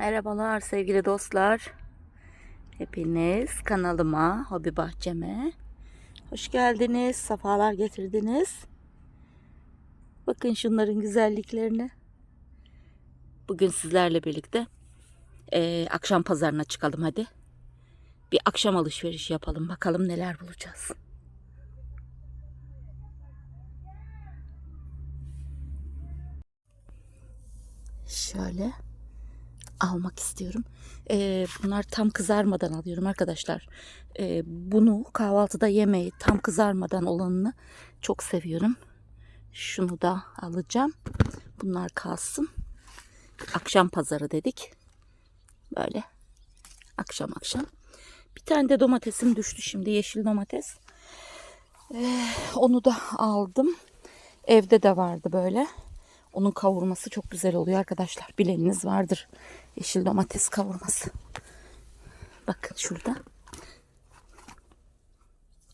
Merhabalar sevgili dostlar. Hepiniz kanalıma, hobi bahçeme hoş geldiniz. Safalar getirdiniz. Bakın şunların güzelliklerine. Bugün sizlerle birlikte eee, akşam pazarına çıkalım hadi. Bir akşam alışveriş yapalım. Bakalım neler bulacağız. Şöyle almak istiyorum. Ee, bunlar tam kızarmadan alıyorum arkadaşlar. Ee, bunu kahvaltıda yemeyi tam kızarmadan olanını çok seviyorum. Şunu da alacağım. Bunlar kalsın. Akşam pazarı dedik. Böyle akşam akşam. Bir tane de domatesim düştü şimdi yeşil domates. Ee, onu da aldım. Evde de vardı böyle. Onun kavurması çok güzel oluyor arkadaşlar. Bileniniz vardır. Yeşil domates kavurması. Bakın şurada.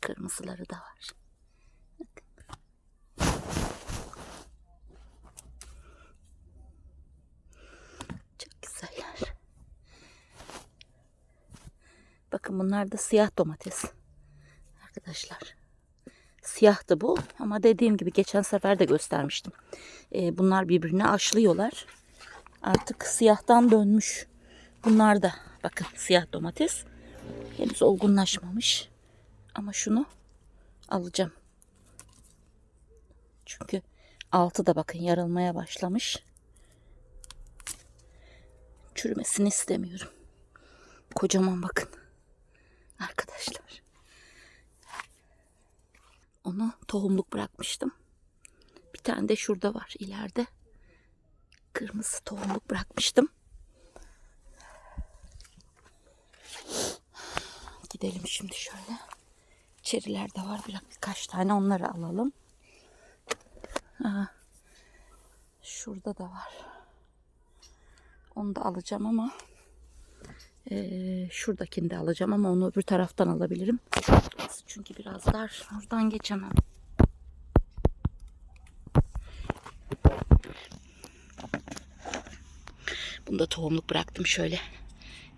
Kırmızıları da var. Çok güzeller. Bakın bunlar da siyah domates. Arkadaşlar. Siyahtı bu ama dediğim gibi geçen sefer de göstermiştim. Ee, bunlar birbirine aşlıyorlar. Artık siyahtan dönmüş. Bunlar da bakın siyah domates. Henüz olgunlaşmamış. Ama şunu alacağım. Çünkü altı da bakın yarılmaya başlamış. Çürümesini istemiyorum. Kocaman bakın. Arkadaşlar. Onu tohumluk bırakmıştım. Bir tane de şurada var ileride. Kırmızı tohumluk bırakmıştım. Gidelim şimdi şöyle. Çeriler de var biraz birkaç tane onları alalım. Ha, şurada da var. Onu da alacağım ama eee şuradakini de alacağım ama onu öbür taraftan alabilirim. Çünkü biraz dar. Oradan geçemem. Bunu da tohumluk bıraktım şöyle.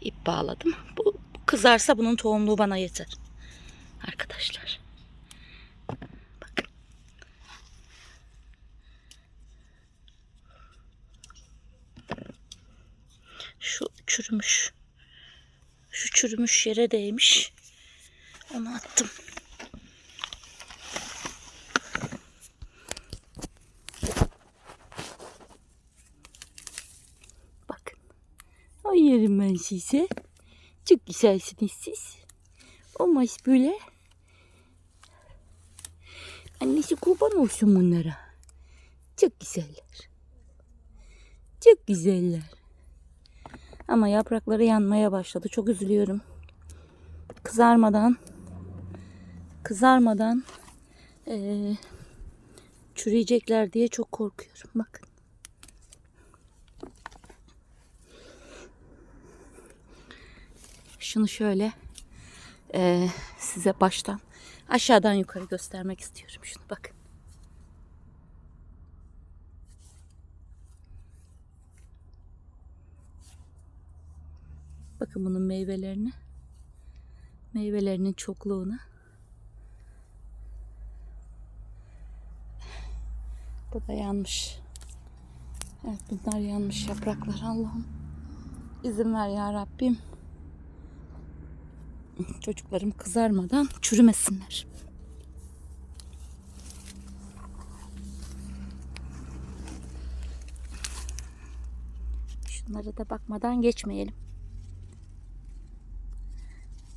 ip bağladım. Bu, bu kızarsa bunun tohumluğu bana yeter. Arkadaşlar. Bakın. Şu çürümüş. Şu çürümüş yere değmiş. Onu attım. Bakın. Ay yerim ben size. Çok güzelsiniz siz. Olmaz böyle. Annesi kurban olsun bunlara. Çok güzeller. Çok güzeller. Ama yaprakları yanmaya başladı. Çok üzülüyorum. Kızarmadan kızarmadan eee, çürüyecekler diye çok korkuyorum. Bakın. Şunu şöyle eee, size baştan aşağıdan yukarı göstermek istiyorum. Şunu bakın. Bakın bunun meyvelerini. Meyvelerinin çokluğunu. Bu da yanmış. Evet bunlar yanmış yapraklar Allah'ım. İzin ver ya Rabbim. Çocuklarım kızarmadan çürümesinler. Şunlara da bakmadan geçmeyelim.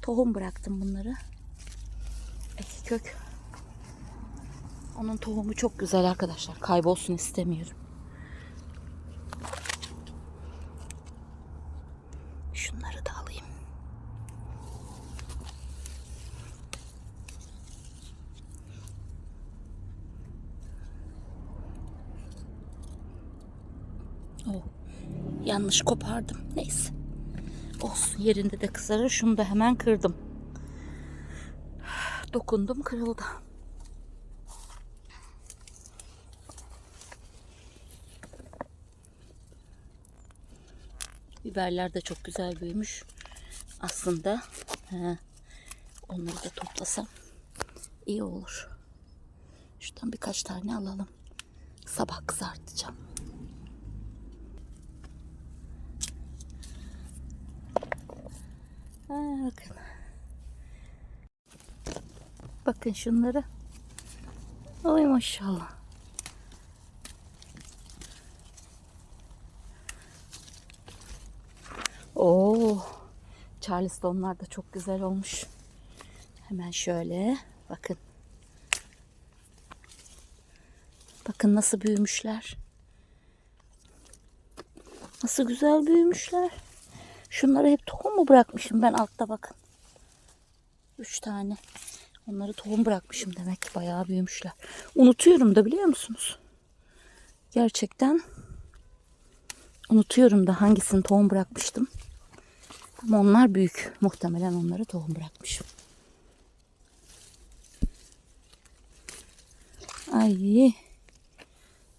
Tohum bıraktım bunları. Eki kök. Onun tohumu çok güzel arkadaşlar. Kaybolsun istemiyorum. Şunları da alayım. Oh, yanlış kopardım. Neyse. Olsun yerinde de kızarır. Şunu da hemen kırdım. Dokundum kırıldı. Biberler de çok güzel büyümüş. Aslında he, onları da toplasam iyi olur. Şuradan birkaç tane alalım. Sabah kızartacağım. Bakın. Bakın şunları. Ay maşallah. Oo. Charlestonlar da çok güzel olmuş. Hemen şöyle bakın. Bakın nasıl büyümüşler. Nasıl güzel büyümüşler. Şunları hep tohum mu bırakmışım ben altta bakın. Üç tane. Onları tohum bırakmışım demek ki bayağı büyümüşler. Unutuyorum da biliyor musunuz? Gerçekten unutuyorum da hangisini tohum bırakmıştım. Ama onlar büyük. Muhtemelen onları tohum bırakmışım. Ay.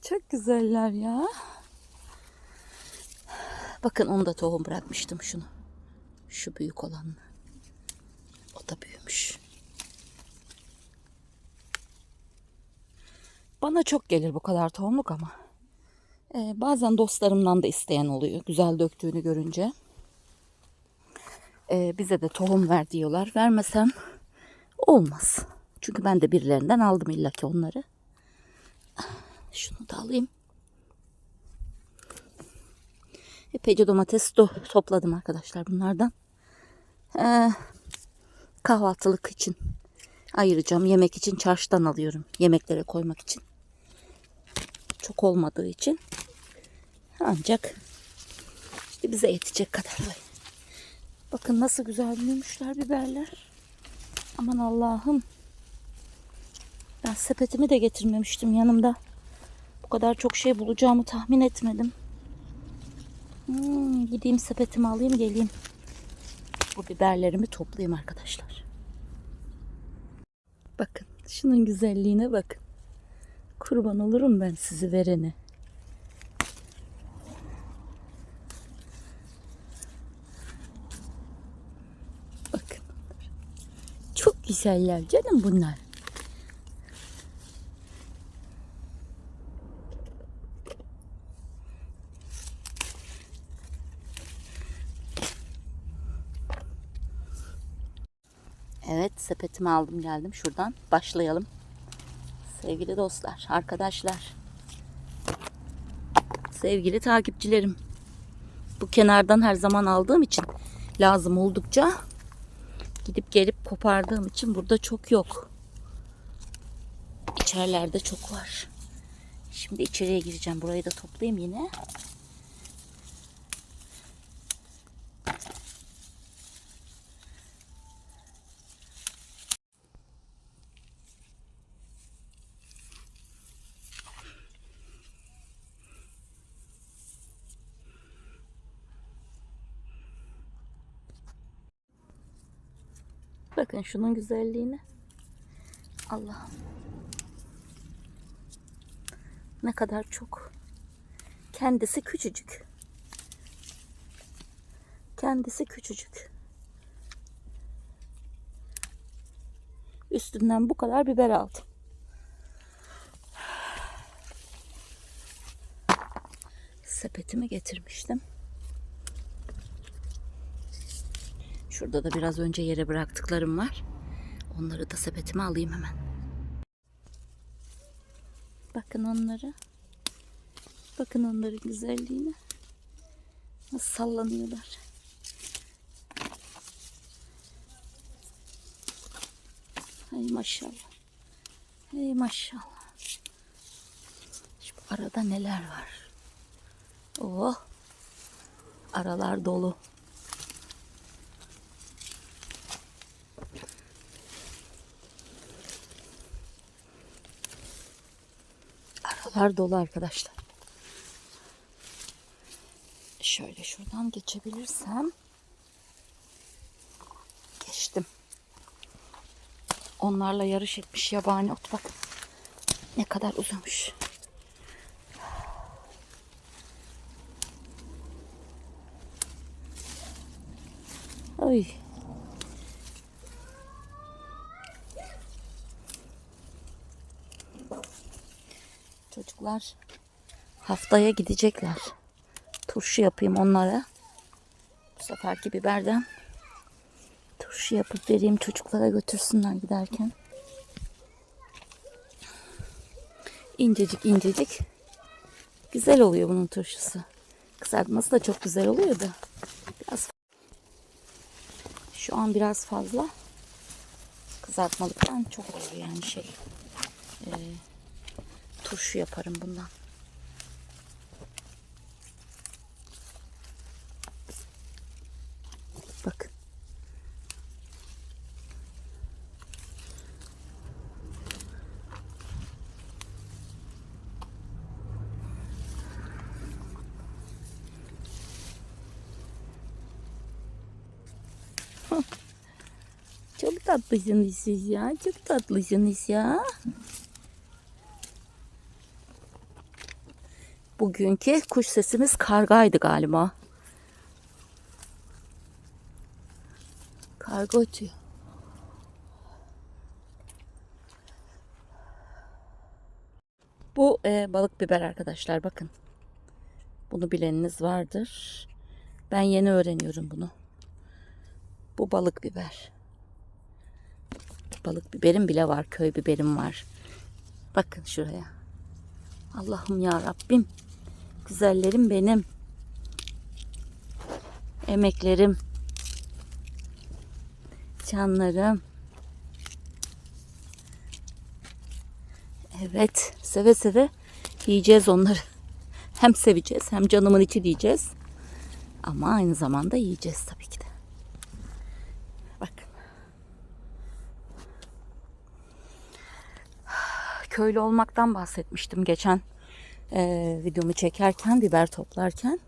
Çok güzeller ya. Bakın onu da tohum bırakmıştım şunu. Şu büyük olanı. O da büyümüş. Bana çok gelir bu kadar tohumluk ama. Ee, bazen dostlarımdan da isteyen oluyor. Güzel döktüğünü görünce. Ee, bize de tohum ver diyorlar. Vermesem olmaz. Çünkü ben de birilerinden aldım illaki onları. Şunu da alayım. Epeyce domates do- topladım arkadaşlar bunlardan. Ee, kahvaltılık için ayıracağım. Yemek için çarşıdan alıyorum. Yemeklere koymak için. Çok olmadığı için. Ancak işte bize yetecek kadar. Bakın nasıl güzel büyümüşler biberler. Aman Allah'ım. Ben sepetimi de getirmemiştim yanımda. Bu kadar çok şey bulacağımı tahmin etmedim. Hmm, gideyim sepetimi alayım geleyim. Bu biberlerimi toplayayım arkadaşlar. Bakın şunun güzelliğine bakın. Kurban olurum ben sizi verene. Bakın. Çok güzeller canım bunlar. Evet sepetimi aldım geldim şuradan başlayalım. Sevgili dostlar, arkadaşlar. Sevgili takipçilerim. Bu kenardan her zaman aldığım için lazım oldukça gidip gelip kopardığım için burada çok yok. İçerilerde çok var. Şimdi içeriye gireceğim. Burayı da toplayayım yine. Bakın şunun güzelliğine. Allah'ım. Ne kadar çok. Kendisi küçücük. Kendisi küçücük. Üstünden bu kadar biber aldım. Sepetimi getirmiştim. Şurada da biraz önce yere bıraktıklarım var. Onları da sepetime alayım hemen. Bakın onları. Bakın onların güzelliğine. Nasıl sallanıyorlar. Hay maşallah. Hey maşallah. Şu arada neler var. Oh. Aralar dolu. Aralar dolu arkadaşlar. Şöyle şuradan geçebilirsem. Geçtim. Onlarla yarış etmiş yabani ot bak. Ne kadar uzamış. Oy. Çocuklar haftaya gidecekler. Turşu yapayım onlara. Bu seferki biberden turşu yapıp vereyim çocuklara götürsünler giderken. İncecik incecik. Güzel oluyor bunun turşusu. Kızartması da çok güzel oluyor da. Biraz şu an biraz fazla kızartmalıktan çok oluyor yani şey. e, turşu yaparım bundan. Bak. Çok tatlısınız siz ya. Çok tatlısınız ya. Bugünkü kuş sesimiz kargaydı galiba. Karga ötüyor. Bu e, balık biber arkadaşlar bakın. Bunu bileniniz vardır. Ben yeni öğreniyorum bunu. Bu balık biber. Balık biberim bile var. Köy biberim var. Bakın şuraya. Allah'ım ya Rabbim. Güzellerim benim. Emeklerim. Canlarım. Evet, seve seve yiyeceğiz onları. Hem seveceğiz hem canımın içi diyeceğiz. Ama aynı zamanda yiyeceğiz tabii ki de. Bakın. Köylü olmaktan bahsetmiştim geçen e, videomu çekerken, biber toplarken.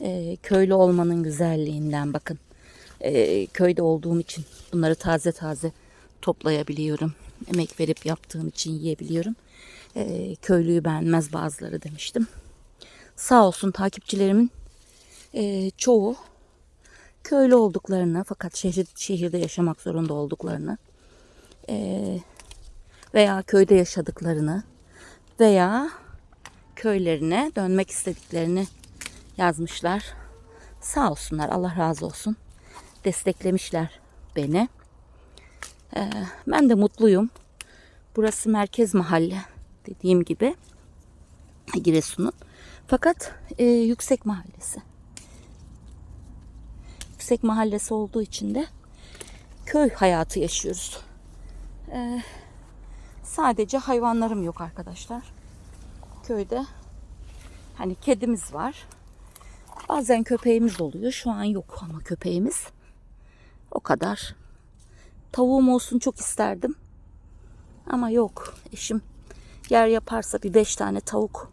E, köylü olmanın güzelliğinden bakın. E, köyde olduğum için bunları taze taze toplayabiliyorum. Emek verip yaptığım için yiyebiliyorum. E, köylüyü beğenmez bazıları demiştim. Sağ olsun takipçilerimin e, çoğu köylü olduklarını fakat şehir, şehirde yaşamak zorunda olduklarını e, veya köyde yaşadıklarını veya köylerine dönmek istediklerini yazmışlar. Sağ olsunlar Allah razı olsun. Desteklemişler beni. Ee, ben de mutluyum. Burası merkez mahalle dediğim gibi Giresun'un. Fakat e, yüksek mahallesi. Yüksek mahallesi olduğu için de köy hayatı yaşıyoruz. Ee, sadece hayvanlarım yok arkadaşlar. Köyde hani kedimiz var. Bazen köpeğimiz oluyor. Şu an yok ama köpeğimiz. O kadar. Tavuğum olsun çok isterdim. Ama yok. Eşim yer yaparsa bir beş tane tavuk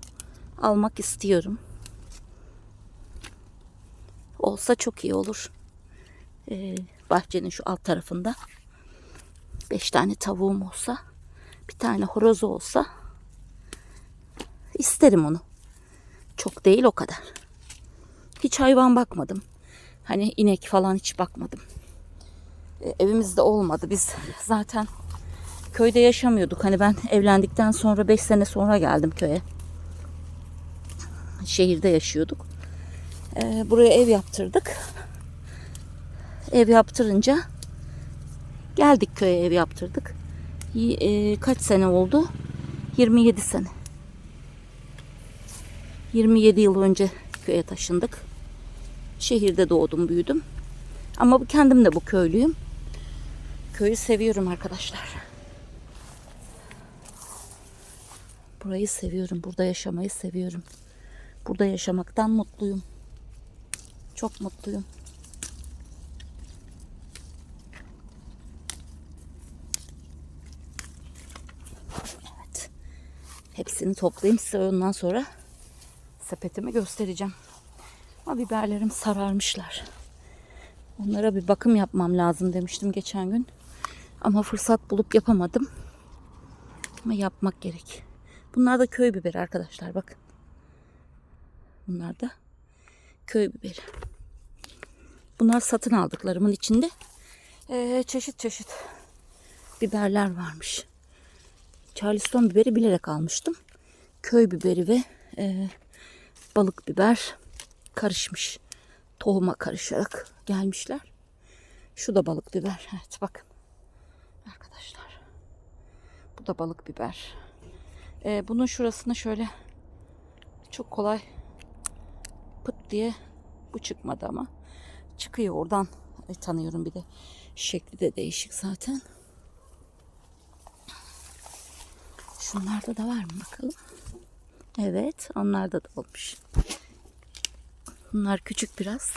almak istiyorum. Olsa çok iyi olur. Ee, bahçenin şu alt tarafında beş tane tavuğum olsa, bir tane horoz olsa isterim onu. Çok değil o kadar. Hiç hayvan bakmadım. Hani inek falan hiç bakmadım. E, evimizde olmadı. Biz zaten köyde yaşamıyorduk. Hani ben evlendikten sonra 5 sene sonra geldim köye. Şehirde yaşıyorduk. E, buraya ev yaptırdık. Ev yaptırınca geldik köye ev yaptırdık. E, kaç sene oldu? 27 sene. 27 yıl önce köye taşındık. Şehirde doğdum, büyüdüm. Ama bu- kendim de bu köylüyüm. Köyü seviyorum arkadaşlar. Burayı seviyorum. Burada yaşamayı seviyorum. Burada yaşamaktan mutluyum. Çok mutluyum. Evet. Hepsini toplayayım size ondan sonra sepetimi göstereceğim. Ama biberlerim sararmışlar. Onlara bir bakım yapmam lazım demiştim geçen gün. Ama fırsat bulup yapamadım. Ama yapmak gerek. Bunlar da köy biberi arkadaşlar bakın. Bunlar da köy biberi. Bunlar satın aldıklarımın içinde. Ee, çeşit çeşit biberler varmış. Charleston biberi bilerek almıştım. Köy biberi ve e, balık biber karışmış. Tohuma karışarak gelmişler. Şu da balık biber. Evet bakın. Arkadaşlar. Bu da balık biber. Ee, bunun şurasına şöyle çok kolay pıt diye bu çıkmadı ama çıkıyor oradan e, tanıyorum bir de şekli de değişik zaten. Şunlarda da var mı bakalım. Evet onlarda da olmuş. Bunlar küçük biraz.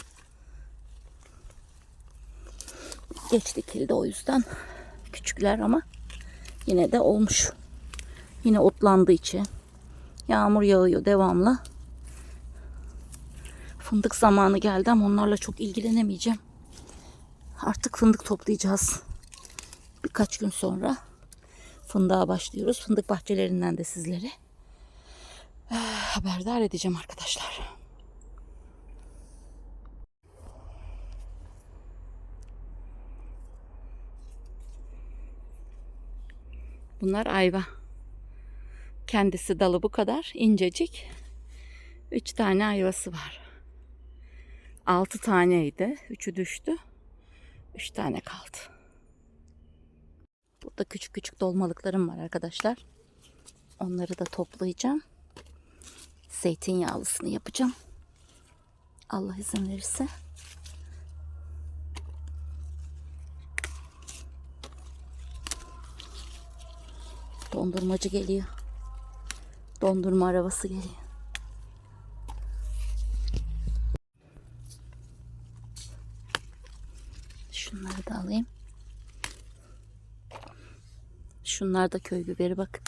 Geç dikildi o yüzden. Küçükler ama yine de olmuş. Yine otlandığı için. Yağmur yağıyor devamlı. Fındık zamanı geldi ama onlarla çok ilgilenemeyeceğim. Artık fındık toplayacağız. Birkaç gün sonra fındığa başlıyoruz. Fındık bahçelerinden de sizlere haberdar edeceğim arkadaşlar. Bunlar ayva. Kendisi dalı bu kadar incecik. Üç tane ayvası var. Altı taneydi. Üçü düştü. Üç tane kaldı. Burada küçük küçük dolmalıklarım var arkadaşlar. Onları da toplayacağım. Zeytinyağlısını yapacağım. Allah izin verirse. Dondurmacı geliyor. Dondurma arabası geliyor. Şunları da alayım. Şunlar da köy biberi bak.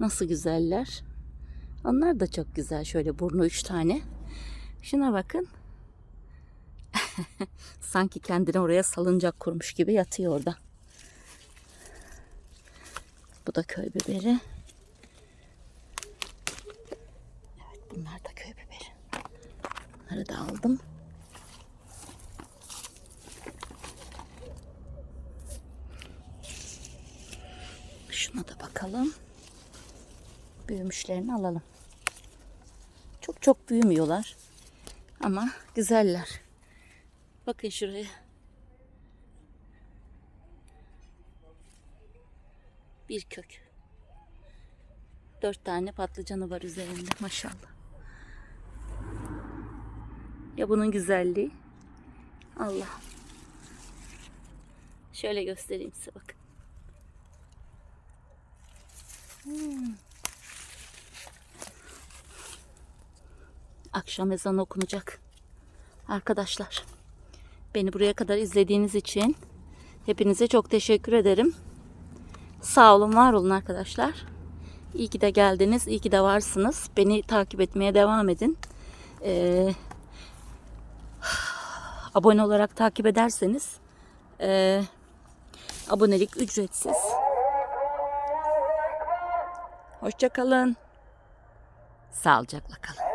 Nasıl güzeller. Onlar da çok güzel. Şöyle burnu üç tane. Şuna bakın. Sanki kendini oraya salıncak kurmuş gibi yatıyor orada. Bu da köy biberi. Evet bunlar da köy biberi. Bunları da aldım. Şuna da bakalım. Büyümüşlerini alalım. Çok büyümüyorlar. Ama güzeller. Bakın şuraya. Bir kök. Dört tane patlıcanı var üzerinde maşallah. Ya bunun güzelliği. Allah. Şöyle göstereyim size bakın. Hmm. Akşam ezanı okunacak. Arkadaşlar. Beni buraya kadar izlediğiniz için hepinize çok teşekkür ederim. Sağ olun, var olun arkadaşlar. İyi ki de geldiniz, iyi ki de varsınız. Beni takip etmeye devam edin. Ee, abone olarak takip ederseniz e, abonelik ücretsiz. Hoşçakalın. Sağlıcakla kalın.